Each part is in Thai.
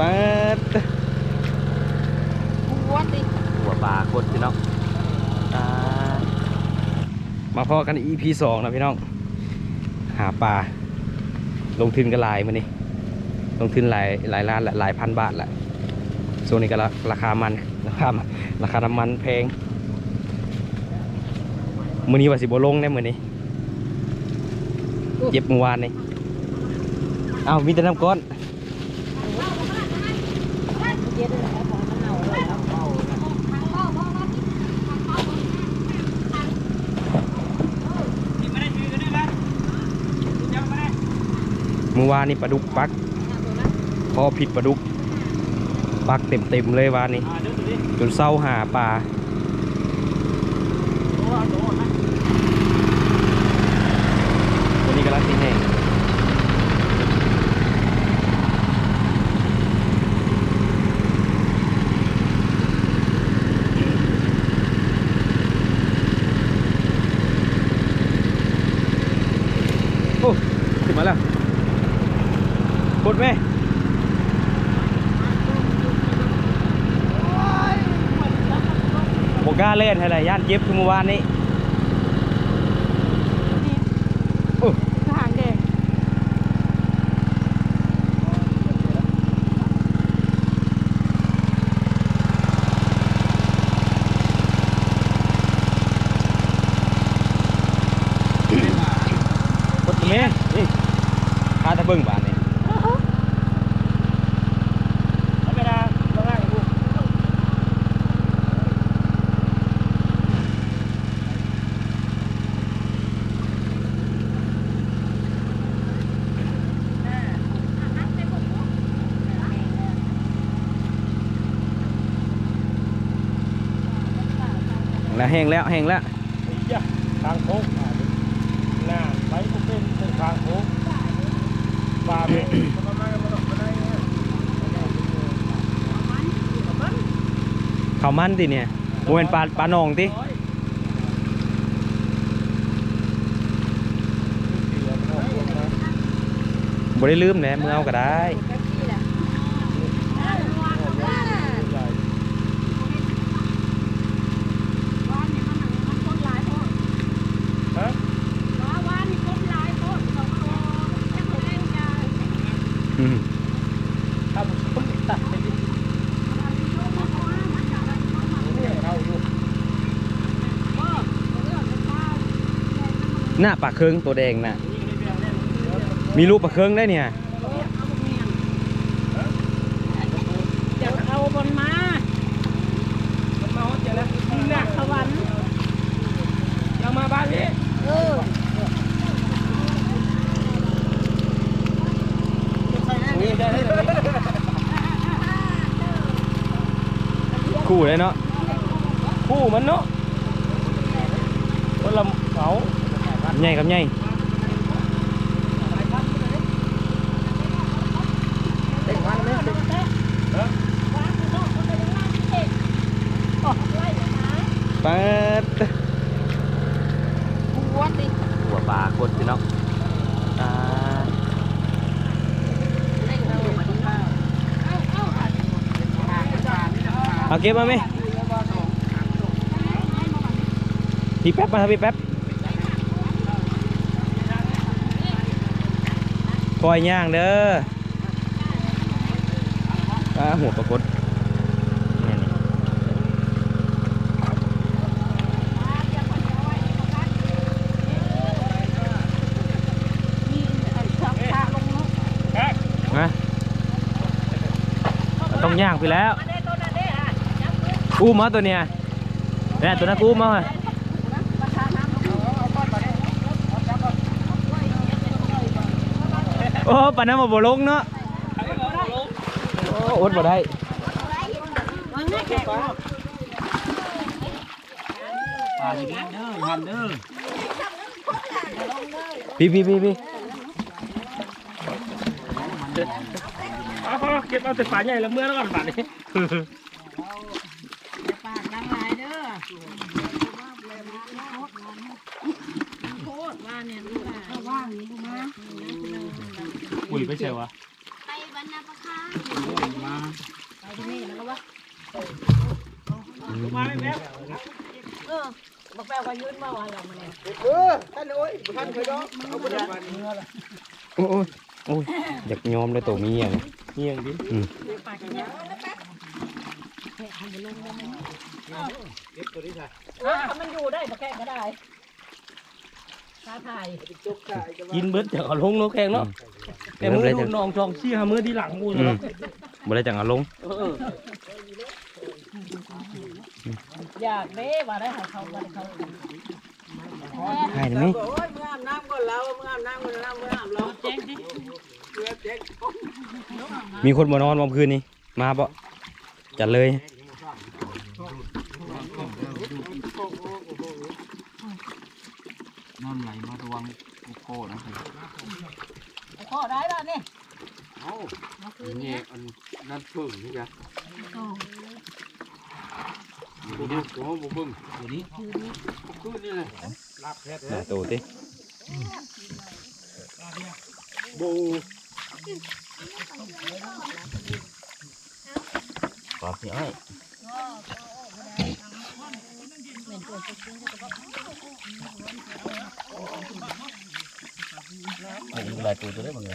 ปัดหัวติหัวปลาคดพี่น้องอ่ามาพอกัน EP สองนะพี่น้อง หาปลาลงทุนกันหลายมานี่ลงทุนหลายหลายล้านแหละหลายพันบาทแหละส่วนนี้ก็ราราคามันราคาราคาน้ำมันแพงมือนี้ว่าสิบลงแน่มือนี้เจ็บเมื่อวานนี่อ้าวมีแต่น้ำก้อน เย็นเลยนะพอมันเน่าเลยแล้ว เมื่อวานนี่ปลาดุกปักพอผิดปลาดุก ปักเต็มเต็มเลยวานนี้ จนเศร้าหาปลาตัวนี้ก็รักที่แห้งโอ้ขึ้นมาแล้วกดไหม โบกล้าเล่นอะไรย่านเจ็บคือเมื่อวานนี้โอ้ทางเด็กกดไหมนี่พาตะเบิ้งบานนี้ แล้วแห้งแล้วแห้งแล้วทางโค้งหน้าไปก็เป็นเส้นทางโค้งปลาเป็นมันไม่มันไม่ได้ข้าวมันติเนี่ยโมเป็นปลาปลาหนองติบ่ได้ลืมแหนะมือเอาก็ได้ ถ้าผมตัดไปดินี่เราอยู่หน้าปลาเคืองตัวแดงน่ะ มีรูปปลาเคืองได้เนี่ย จะเอาบนมา มันมาเจอแล้ว หนักสวรรค์ เรามาบ้านนี้ เออ นี่ได้เลย คู่ เลยเนาะคู่มันเนาะคนละเขาใหญ่กับใหญ่ เด็กพันเลยเออ ปัด หัวติ หัวปลาคนพี่น้องอ่า เอาเก็บมาไหมพี่แป๊บมาครับพี่แป๊บคอยย่างเด้ออ่าหัวปลากดนี่นี่มาต้องย่างไปแล้ว อู้มาตัวเนี้ยเนี่ยตัวนั้นกู้มาโอ้ปานนั้นมาบ่ลงเนาะโอ้อดบ่ได้ปลาเล็กเด้อหันเด้อพี่พี่พี่พี่เอาพอเก็บเอาแต่ปลาใหญ่แล้วเมื่อแล้วก่อนปลานี้ ปากดังหลายเด้อ โคตรว่าเนี่ยลูกว่างนี่ลูกมาอุ้ยไม่ใช่วะไปบรรณาประคามาไปที่นี่แล้วก็ว่ามาไม่แม่เออบอกแปลว่ายืนมาวันละมันเนี่ยเออท่านโอ้ยท่านเคยดอกเอาไปดับมันเนื้อละโอ้ยโอ้ยอยากยอมเลยตัวเมียนี่เงียงดิปากเนี่ย เก็บตัวนี้ใส่อะมันอยู่ได้ปะแกก็ได้ท้าทายจกใส่กันกินเบิดเดี๋ยวเอาลงโลแขงเนาะแต่มือลูกน้องจองชี้หามือที่หลังมูอืมเนาะบ่ได้จังเอาลง เอออยากเด้ว่าได้ให้เขาว่าได้เขาให้ได้ไหมโอ้ยมึงอาบน้ำก่อนแล้วมึงอาบน้ำก่อนแล้วมึงอาบแล้วเจ๊งดิเพื่อเจ๊งมีคนมานอนวันคืนนี้มาบ่จัดเลยำไหลมาระวังโคนะพ่อได้แล้วนี่เอ้านี่อันนั่นพึ่งนี่จ้ะอยู่นี่ผมว่าผมพึ่งอยู่นี่คือนี่เลยรับแพทย์หน้าโตติบูปอบนี่อ้อย หลายตัวจะได้บ้างไง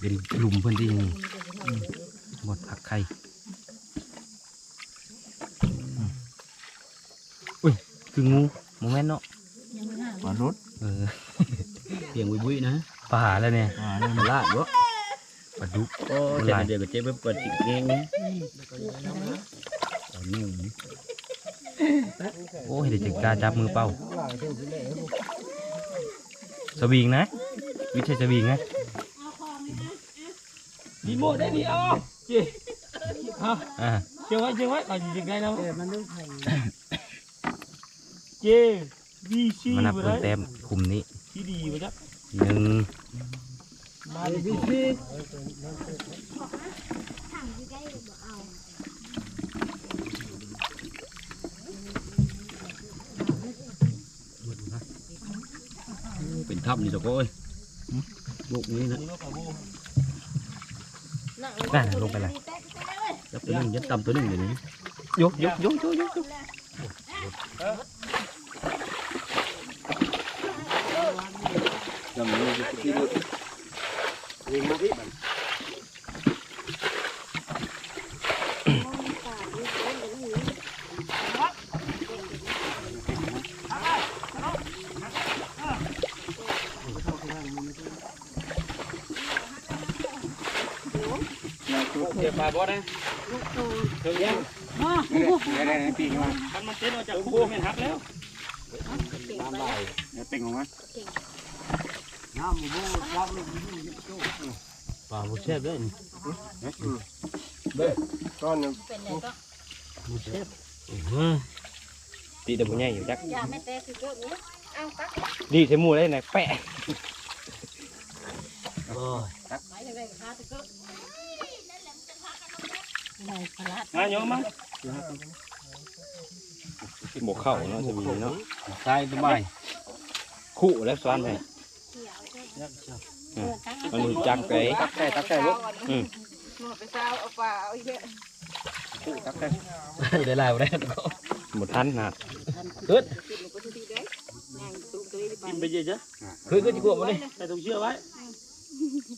เป็นหลุมเพิ่นที่นี่หมดผักไข่อุ้ย คืองูโมเมนต์เนาะปลารถเออเสียงวุ้ยๆนะปลาแล้วเนี่ยอ่านี่มันลาดวะปลาดุกโอ้เจ็บเดี๋ยวก็เจ็บแบบเปิดจิกเงี้ยนี่ตอนนี้ โอ้ยเดี๋ยวจะกล้าจับมือเป้าสวิงนะ วิชัยสวิงนะดีโมได้ดีเอาเจ๊อ่าเชื่อไว้เชื่อไว้เอาจริงๆได้แล้วเจวีซีมานับไปเพิ่ได้นแต้มคุมนี้ที่ดีไปจ้ะหนึ่งมาดีซี เป็นทับนี่สกอยลูกนี้นะนี่ก็กระบูน่าลงไปเลยยับตัวหนึงยับต่ำตัวหนึง เดี๋ยวนี้ยกยกยกยกยกยกยังมีที่ดูยิงมาพี่เสียปลาบอสนะเดี๋ยวยังได้ได้ปีกมามันมันเต้นออกจากคู่ไม่หักแล้วน้ำใบเนี่ยเป็นของมันน้ำมูน้ำปลาบุเชฟด้วยก้อนนึงเป็นไงก็บุเชฟตีแต่บุญใหญ่อยู่จักยาไม่แตกคือเกิดนี้เอาตักดีใช้หมูได้ไหนแปะ โอ้ยไปเลยเลยขาคือเกิดได้ปลางานโยมมั้งบกเข้าเนาะสวิงเนา อนให้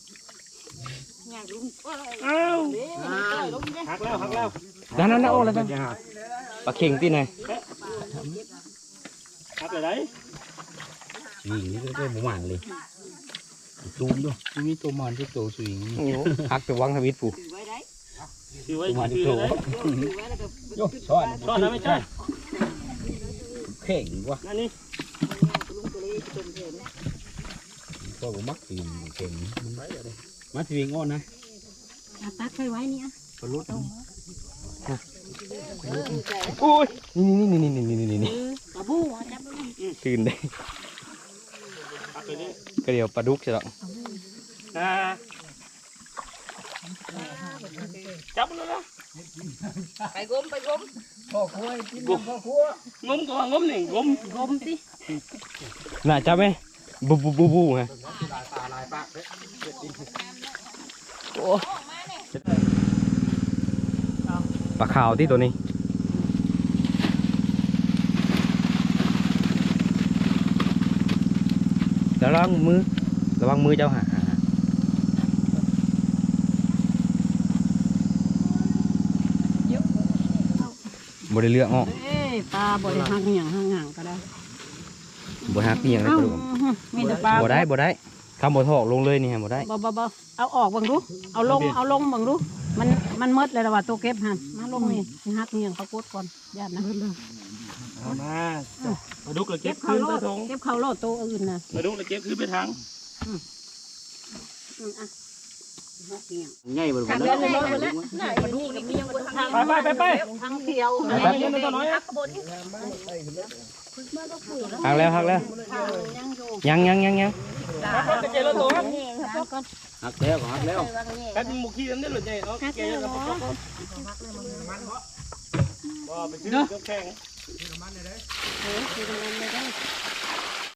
มันรู้จักไปตักใส่ตักใส่ลูกอืมไปเช้าเอาปลาเอาอีกแล้วหักินไปเยอะจ้ะคือก็จะกลัวมันเลยใส่ถุงเชือกไว้อ้าวหักแล้วหักแล้วนั่นนั่นนั่นโอ้แล้วนั่นปลาเข่งที่ไหนหักเลยได้สวิงนี่ก็หมูหวานเลยตูมด้วยมีตัวมันที่โตสวิงหักไปวังทวิตผู้คือไว้ตัวมันที่คือตัวเลยโยช้อนช้อนนะไม่ใช่เข่งวะนั่นนี่ ก็ผมมักสวิงเข่งมาสวิงอ่อนนะตักใส่ไว้เนี่อะปลุดโอ้ยนี่นี่นี่นี่นี่นี่นี่ปลาบูจับตื่นได้ก็เดี๋ยวปลาดุกใช่หรอจับมันเลยนะไปกลมไปกลมพ่อครัวกินพ่อครัวงมก็ว่างมนี่งงมกลมสิน่าจับไหม บูบูบูบูฮะลายตาลายปากปลาขาวที่ตัวนี้ระวังมือระวังมือเจ้าหาบริเลือกออกเอ้ยปลาบริหักเหงี่ยงหักหางก็ได้ บหักเอียงเลยเอ้าปลาดุกมีแต่ปลาบ่ได้บ่ได้คำบ่ทอกลงเลยนี่ฮะบ่ได้บ่บ่บ่เอาออกเบังดูเอาลงเอาลงเบังดูมันมันหมดเลยละว่าตัวเก็บหันมาลงนี่สิหักเหงี่ยงเขากดก่อนญาตินะเอามาปลาดุกเราเก็เก็บบเข้าคืนโลไปดทงเก็บเข้าโลดตัวอื่นน่ะปลาดุกเราเก็บคืนไปทางอืมอะหักเห งี่ยงง่ายบ่ขัรู้งเนาะเดินเลยเลยน่ะอยู่นี่ก็มียังบนทางไปไปไปไปทางเที่ยวไปเล่นตัวน้อยนะหักแล้วหักแล้วยังอยู่ยังยังยังยังจะเจอแล้วตัวครับหักแล้วก็หักแล้วแป๊บนึงมุกขี้นั่นได้หรือไงเนาะแกยังกับปลาดุกบ่ไปซื้อเครื่องแข็ง